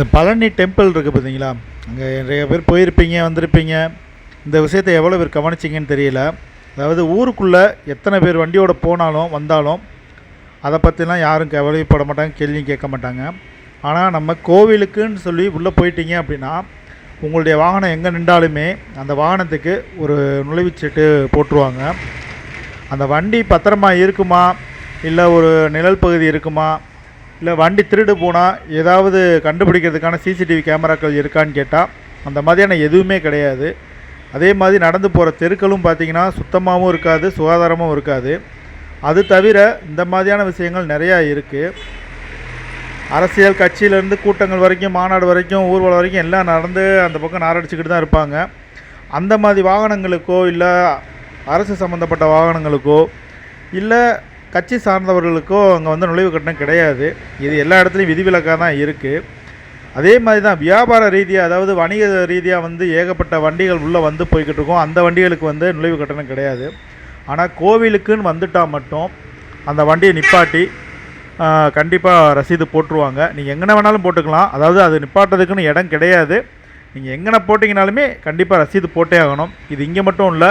இந்த பழனி டெம்பிள் இருக்குது பார்த்தீங்களா? அங்கே நிறைய பேர் போயிருப்பீங்க வந்திருப்பீங்க. இந்த விஷயத்தை எவ்வளோ பேர் கவனிச்சிங்கன்னு தெரியல. அதாவது ஊருக்குள்ளே எத்தனை பேர் வண்டியோட போனாலும் வந்தாலும் அதை பற்றிலாம் யாரும் கவலைப்பட மாட்டாங்க கேள்வியும் கேட்க மாட்டாங்க. ஆனால் நம்ம கோவிலுக்குன்னு சொல்லி உள்ளே போயிட்டீங்க அப்படின்னா உங்களுடைய வாகனம் எங்கே நின்றாலுமே அந்த வாகனத்துக்கு ஒரு நுழைவுச்சீட்டு போட்டுருவாங்க. அந்த வண்டி பத்திரமா இருக்குமா? இல்லை ஒரு நிழல் பகுதி இருக்குமா? இல்லை வண்டி திருடு போனால் ஏதாவது கண்டுபிடிக்கிறதுக்கான சிசிடிவி கேமராக்கள் இருக்கான்னு கேட்டால் அந்த மாதிரியான எதுவுமே கிடையாது. அதே மாதிரி நடந்து போகிற தெருக்களும் பார்த்திங்கன்னா சுத்தமாகவும் இருக்காது சுகாதாரமும் இருக்காது. அது தவிர இந்த மாதிரியான விஷயங்கள் நிறையா இருக்குது அரசியல் கட்சியிலேருந்து கூட்டங்கள் வரைக்கும் மாநாடு வரைக்கும் ஊர்வலம் வரைக்கும் எல்லாம் நடந்து அந்த பக்கம் நாரடிச்சுக்கிட்டு தான் இருப்பாங்க. அந்த மாதிரி வாகனங்களுக்கோ இல்லை அரசு சம்மந்தப்பட்ட வாகனங்களுக்கோ இல்லை கட்சி சார்ந்தவர்களுக்கோ அங்கே வந்து நுழைவு கட்டணம் கிடையாது. இது எல்லா இடத்துலையும் விதிவிலக்காக தான் இருக்குது அதே மாதிரி தான் வியாபார ரீதியாக அதாவது வணிக ரீதியாக வந்து ஏகப்பட்ட வண்டிகள் உள்ளே வந்து போய்கிட்டு இருக்கோம். அந்த வண்டிகளுக்கு வந்து நுழைவு கட்டணம் கிடையாது. ஆனால் கோவிலுக்குன்னு வந்துட்டால் மட்டும் அந்த வண்டியை நிப்பாட்டி கண்டிப்பாக ரசீது போட்டுருவாங்க. நீங்கள் எங்கே வேணாலும் போட்டுக்கலாம். அதாவது அது நிப்பாட்டுறதுக்குன்னு இடம் கிடையாது. நீங்கள் எங்கன போட்டிங்கனாலுமே கண்டிப்பாக ரசீது போட்டே ஆகணும். இது இங்கே மட்டும் இல்லை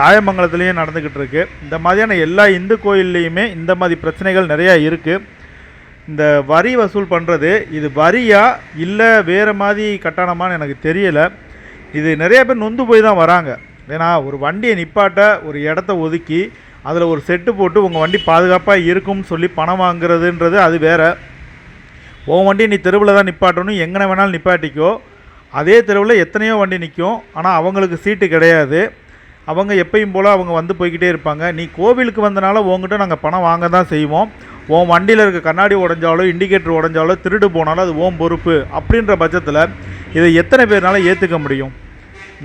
தாயமங்கலத்துலேயும் நடந்துக்கிட்டு இருக்குது இந்த மாதிரியான எல்லா இந்து கோயில்லையுமே இந்த மாதிரி பிரச்சனைகள் நிறையா இருக்குது இந்த வரி வசூல் பண்ணுறது இது வரியா இல்லை வேறு மாதிரி கட்டணமான்னு எனக்கு தெரியலை. இது நிறைய பேர் நொந்து போய் தான் வராங்க. ஏன்னா ஒரு வண்டியை நிப்பாட்ட ஒரு இடத்த ஒதுக்கி அதில் ஒரு செட்டு போட்டு உங்கள் வண்டி பாதுகாப்பாக இருக்கும்னு சொல்லி பணம் வாங்குறதுன்றது அது வேற. உன் வண்டி நீ தெருவில் தான் நிப்பாட்டணும். எங்கே வேணாலும் நிப்பாட்டிக்கோ. அதே தெருவில் எத்தனையோ வண்டி நிற்கும் ஆனால் அவங்களுக்கு சீட்டு கிடையாது. அவங்க எப்பயும் போல் அவங்க வந்து போய்கிட்டே இருப்பாங்க. நீ கோவிலுக்கு வந்தனால உங்ககிட்ட நாங்கள் பணம் வாங்க தான் செய்வோம். உன் வண்டியில் இருக்க கண்ணாடி உடஞ்சாலோ இண்டிகேட்டர் உடஞ்சாலோ திருடு போனாலும் அது ஓம் பொறுப்பு அப்படின்ற பட்சத்தில் இதை எத்தனை பேர்னால ஏற்றுக்க முடியும்?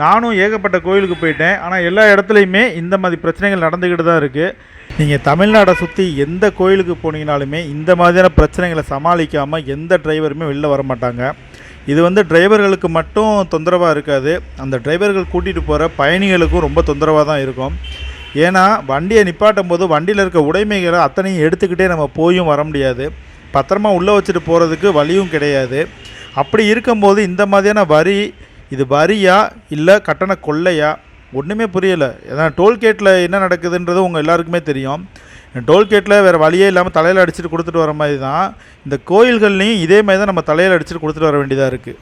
நானும் ஏகப்பட்ட கோயிலுக்கு போயிட்டேன். ஆனால் எல்லா இடத்துலையுமே இந்த மாதிரி பிரச்சனைகள் நடந்துக்கிட்டு தான் இருக்குது நீங்கள் தமிழ்நாடை சுற்றி எந்த கோயிலுக்கு போனீங்கனாலுமே இந்த மாதிரியான பிரச்சனைகளை சமாளிக்காமல் எந்த டிரைவருமே வெளில வர மாட்டாங்க இது வந்து டிரைவர்களுக்கு மட்டும் தொந்தரவாக இருக்காது. அந்த டிரைவர்கள் கூட்டிகிட்டு போகிற பயணிகளுக்கும் ரொம்ப தொந்தரவாக தான் இருக்கும். ஏன்னா வண்டியை நிப்பாட்டும் போது வண்டியில் இருக்க உடைமைகளை அத்தனையும் எடுத்துக்கிட்டே நம்ம போயும் வர முடியாது. பத்திரமா உள்ளே வச்சுட்டு போகிறதுக்கு வழியும் கிடையாது. அப்படி இருக்கும்போது இந்த மாதிரியான வரி இது வரியா இல்லை கட்டண கொள்ளையா? ஒன்றுமே புரியலை. ஏன்னா டோல்கேட்டில் என்ன நடக்குதுன்றது உங்கள் எல்லாருக்குமே தெரியும். டோல்கேட்டில் வேறு வழியே இல்லாமல் தலையில் அடிச்சுட்டு கொடுத்துட்டு வர மாதிரி தான். இந்த கோயில்கள்லையும் இதே மாதிரி தான் நம்ம தலையில் அடிச்சுட்டு கொடுத்துட்டு வர வேண்டியதாக இருக்குது